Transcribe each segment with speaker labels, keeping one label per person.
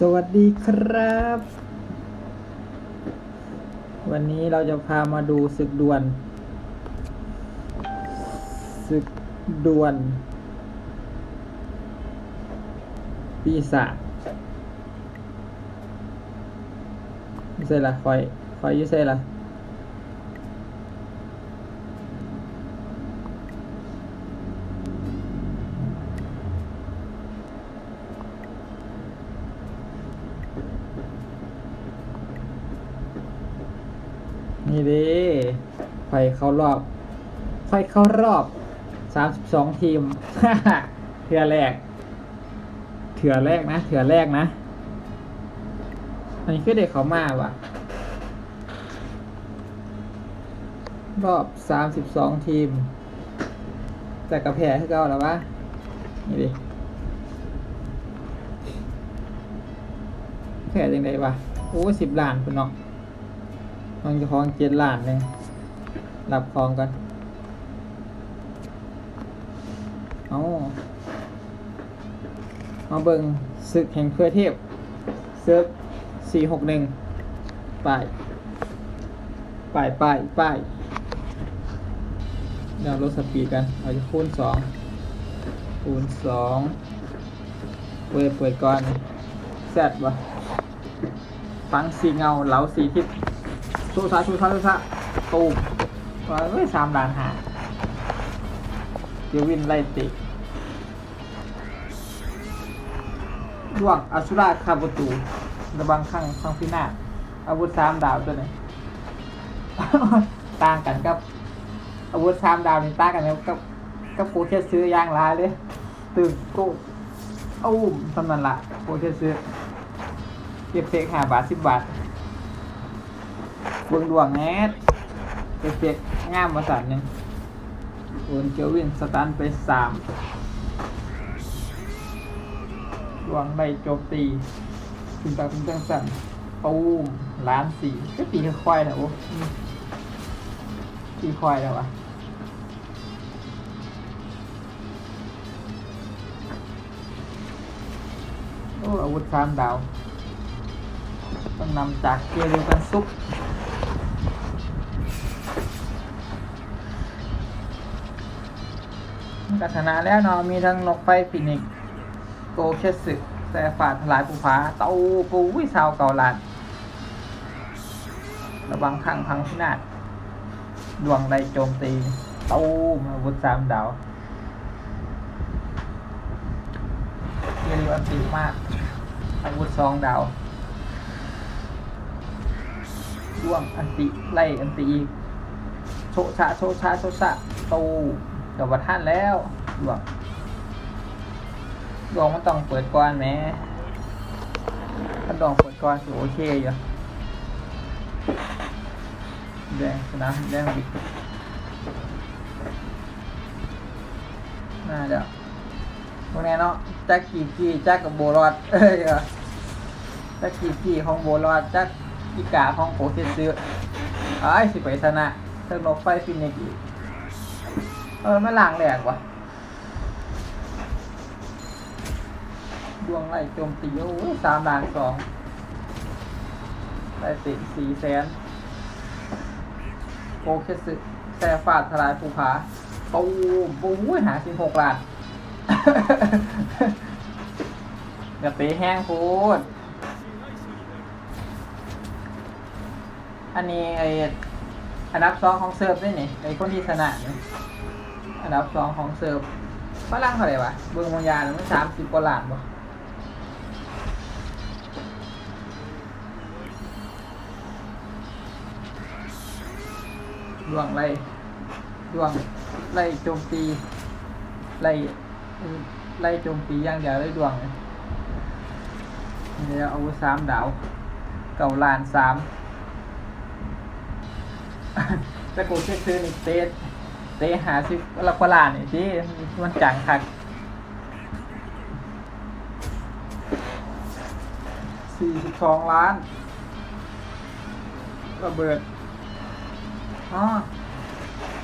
Speaker 1: สวัสดีครับ วันนี้เราจะพามาดูศึกดวลศึกดวลปีศาจไม่ใช่ละคอย คอยอยุ่ใช่ละ นี่เดิคอยเข้ารอบคอยเข้ารอบสามสิบสองทีมเทือแรก เถื่อแรกนะ เถื่อแรกนะ อันนี้คือเด็กเขามาว่ะ รอบสามสิบสองทีม แต่กระแพ้ให้เก้าแล้ววะ นี่ดิแพ้ยังไงวะ โอ้สิบล้านคุณน้อง มันจะคลองเจ็ดล้านหนึ่งรับคลองกันเอามาเบิงศึกแห่งเพื่อเทพเซิร์ฟสี่หกหนึ่งไปไปไปไปเดี๋ยวลดสปีดกัน เอาจะคูณสองคูณสองเวยเปิดก่อนแซดวะฟังสีเงาเหลาสีทิศ ชูซาชูซาชูซาตูมาเฮ้ยสามด่านหาเดวินไล่ติดวงอาชุราคาบตูระบังข้างข้างพินาศอาวุธสามดาวตัวนี้ต่างกันกับ อาวุธสามดาวนี่ต่างกันกับกับโปรแค่ซื้อย่างร้ายเลยตึงโก้อ้มสำนันละโปรแค่ซื้อเก็บเฟกหาบาทสิบบาท เบิ่งดวงแน่เก็บเฟกงามมาสันหนึ่งโอนเจอวินสตันไปสามดวงได้โจมตีถึงตาถึงจังสั่นตูมล้านสี่ก็ตีควายนะโอ้ตีควายแล้ววะโอ้อาวุธสามดาว ต้องนำจากเกียร์เดียวกันซุป กัชนะแล้วเนาะมีทั้งนกไฟฟินิกโกเคสึแซฟาดทลายภูผาเต้าปูวิสาวเก่าลัดระวังขังพังพินาศดวงใดโจมตีเต้าอาวุธสามดาวเกียร์เดียวกันติมากอาวุธสองดาวร่วงอันติไล่อันติอีกโชชะโชชะโชชะตู กับวัดท่านแล้วดวงดวงมันต้องเปิดก่อนแม้ถ้าดวงเปิดก่อนคือโอเคอยู่แดงชนะแดงบิ๊กน่าเดี๋ยวพวกนี้เนาะแจ็คกี่กี่แจ็คกับโบรอดเอ้ยแจ็คกี่กี่ของโบรอดแจ็คอีกาของโปเทซื้อไอ้ยสิไปชนะเทิงนกไฟฟินิกอีก เออม่ล่างแหลกวะดวงไล่โจมตีโอ้ยสามด่านสองได้ติดสี่แสนโปเคสึแซฟาดทลายภูผาปูมปูหาสิบหกล้านอย่าตะแห้งพูด อันนี้ไออันดับสองของเซิร์ฟด้วยนี่ไอคนที่ชนะนี่ อันดับสองของเซิร์ฟฝรั่งเท่าไหร่วะเบิ้งมงยาเนี่ยมันสามสิบกว่าล้านบ่ดวงไล่ดวงไล่โจมตีไล่ไล่โจมตีอย่างเดียวเลยดวงเนี่ยเอาอาวุธสามดาว เก่าลานสามจะกูเช็คซื้อนี่เตะเตะหาซิลักกว่าลานนี่ที่มันจังคักสี่สิบสองล้านระเบิดอ๋อ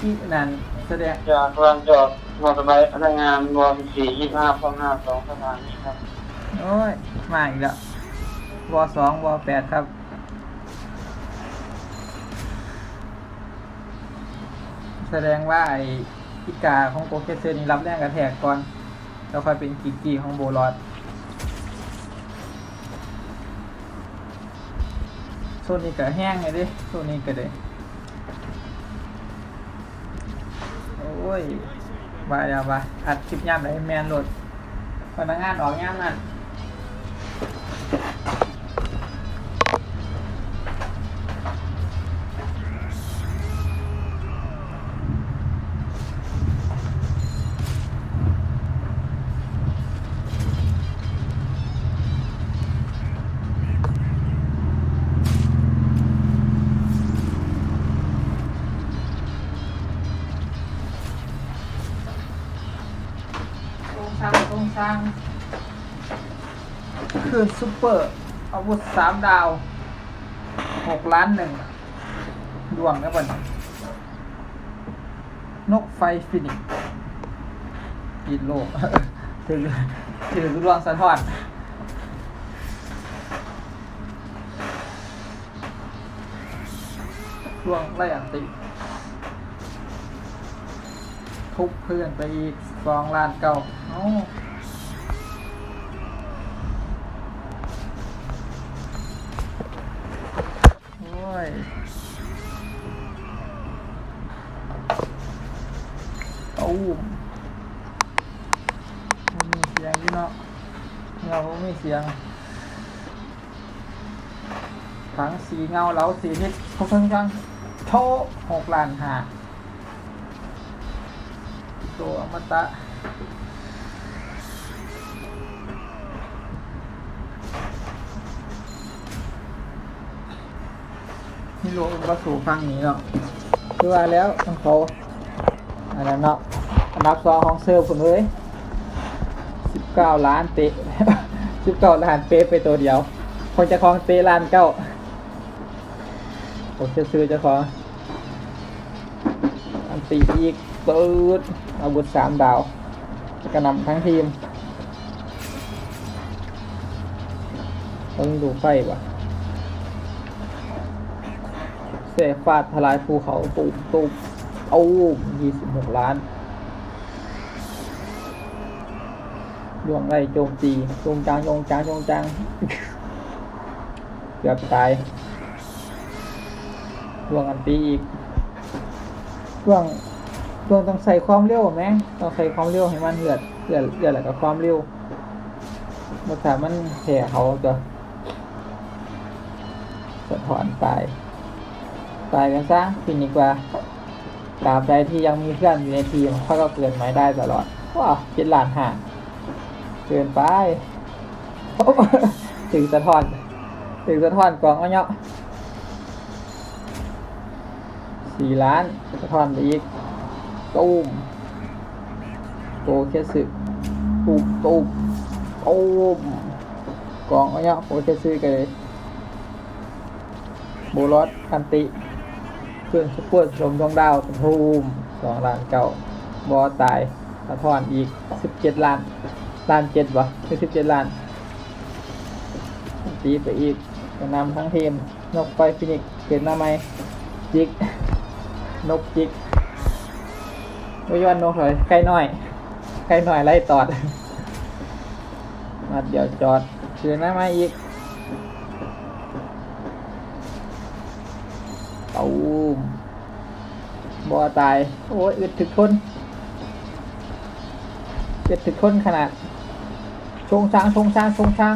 Speaker 1: ที่นั่นแสดง
Speaker 2: จากลานจอดมอเตอร์ไซค์พนักงานวอร์สี่ยี่ห้าพร้อมห้าสองสถานีครับ
Speaker 1: โอ้ย มาอีกแล้ววอสองวอแปดครับ แสดงว่าไอ้พิกาของโปรเคสเซอร์นี่รับแรงกระแทกก่อนแล้วค่อยเป็นกีกีของโบลอดโซนนี้ก็แห้งเลยดิโซนนี้ก็เลยโอ้ยบายแล้วบายอัดคลิปย่ำเลยแมนโหลดพนักงานออกย่ำนั่น คือซูเปอร์อาวุธสามดาวหกล้านหนึ่งดวงนะบนนกไฟฟินิกซ์ยินโลกถือถือดวงสะท้อนดวงไล่อันติ ทุบเพื่อนไปอีกสองล้านเก้าเอ้า ตูมมันมีเสียงอยู่เนาะเงาบ่มีเสียงทั้งสีเงาเหลาสีนิดทุกทั้งจังโชว์หกล้านหาตัวอมตะ นี่รวมก็สู่ฟังนี้เนาะคือว่าแล้วของเขาอันนั้นเนาะอันดับสองของเซอร์ผมเลยสิบเก้าล้านเตะสิบเก้าล้านเป๊ะไปตัวเดียวคนจะคลองเตะล้านเก้าผมจะซื้อจะของอันตีอีกปืดอาวุธสามดาวกระนำทั้งทีมต้องดูไฟวะ เสกฟาดทลายภูเขาตูมตูมเอายี่สิบหกล้านดวงไรโจมตีโจมจางโจงจางโจงจางเกือบตายดวงอันตีอีกช่วงช่วงต้องใส่ความเร็วไหมต้องใส่ความเร็วให้มันเหือดเหือดเหือดแล้วก็ความเร็วมันถามมันแผ่เขาจะสะท้อนตาย ตายกันซะฟินดีกว่าตราบใดที่ยังมีเพื่อนอยู่ในทีมเขาก็เกินไม้ได้ตลอดว้าวเจ็ดล้านห่างเกินไปถึงสะท้อนถึงสะท้อนกล่องเอาเนาะสี่ล้านสะท้อนไปอีกตูมโตแค่สึตูมตูมตูมกองเอาเนาะโอแค่ซื้อกันเลยโบลอสคันติ พื่อนสปอร์ชมดวงดาวตูมสองล้านเก้าบอตายสะท้อนอีกสิบเจ็ดล้านล้านเจ็ดวะคือสิบเจ็ดล้านตีไปอีกก็นำทั้งทีม นกไฟฟินิกซ์เกิดมาไหมจิก นกจิกไม่ย้อนนกเลยใกล้น้อยใกล้น้อยไล่ตอด มาเดี๋ยวจอดคืนมาไมาอีก ตูมบัวตาย โอ้ยอึดถึกทนอึดถึกทนขนาดชงช้างชงช้างชงช้าง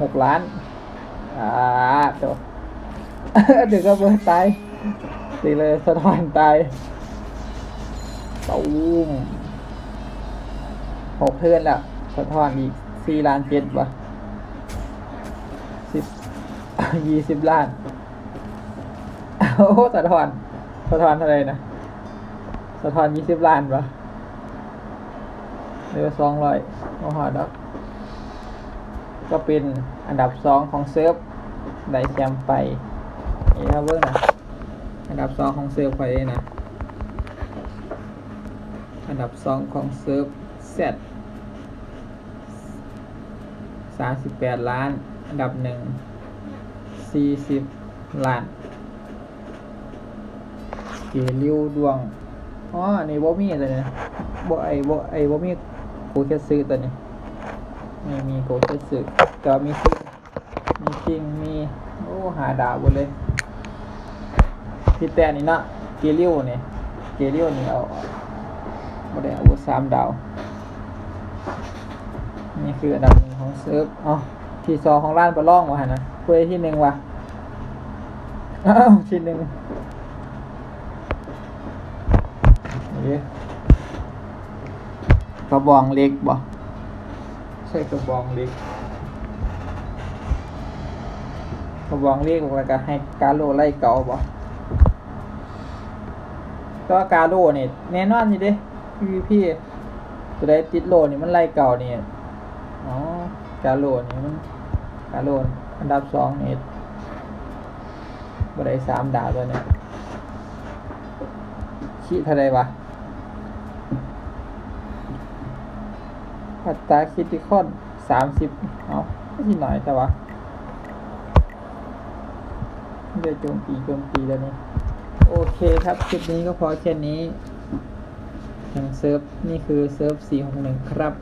Speaker 1: หกล้าน อ่าตัวเดี๋ยวก็เบิดตายตีเลยสะท้อนตายตูมหกเทือนแล้วสะท้อนอีกสี่ล้านเจ็ดวะสิบยี่สิบล้าน โอ้สะท้อนสะท้อนเท่าไรนะสะท้อนยี่สิบล้านวะเหลือสองร้อยโอ้โหดอกก็เป็นอันดับสองของเซิร์ฟได้แชมป์ไปนี่ครับเบิ้งนะอันดับสองของเซิร์ฟไฟนะอันดับสองของเซิร์ฟเซตสามสิบแปดล้าน อันดับหนึ่งสี่สิบล้าน เกลิวดวงอ๋อในบ่มีเลยนะบ่ไอบ่ไอบ่มีโกแค่ซื้อตัวนี้ไม่มีโกแค่ซื้อแต่มีซิงมีซิงมีโอ้หาดาวหมดเลยที่แต่นี่เนาะเกลิวเนี่ยเกลิวนี่เอาบ่ได้เอาสามดาว นี่คืออันดับหนึ่งของเซิร์ฟอ๋อที่สองของร้านปลาล่องวะฮะนะเพื่อที่หนึ่งวะอ้าวที่หนึ่งนี่ กระบองเล็กบ่ใช่กระบองเล็กกระบองเล็กแล้วก็ให้กาโลไล่เก่าบ่ก็กาโลนี่แน่นอนอยู่เด้พี่พี่จะได้ติดโลนี่มันไล่เก่านี่อ๋อกาโลนี่มันกาโลนอันดับสองนี่บ่ได้สามดาวตัวนี้ขี้เท่าไรวะ อัตราคริติคอนสามสิบเอาไม่ใช่หน่อยแต่ว่าเดี๋ยวโจมตีโจมตีแล้วนี่โอเคครับ คลิปนี้ก็พอแค่นี้ทางเซิร์ฟ นี่คือเซิร์ฟ461 ครับ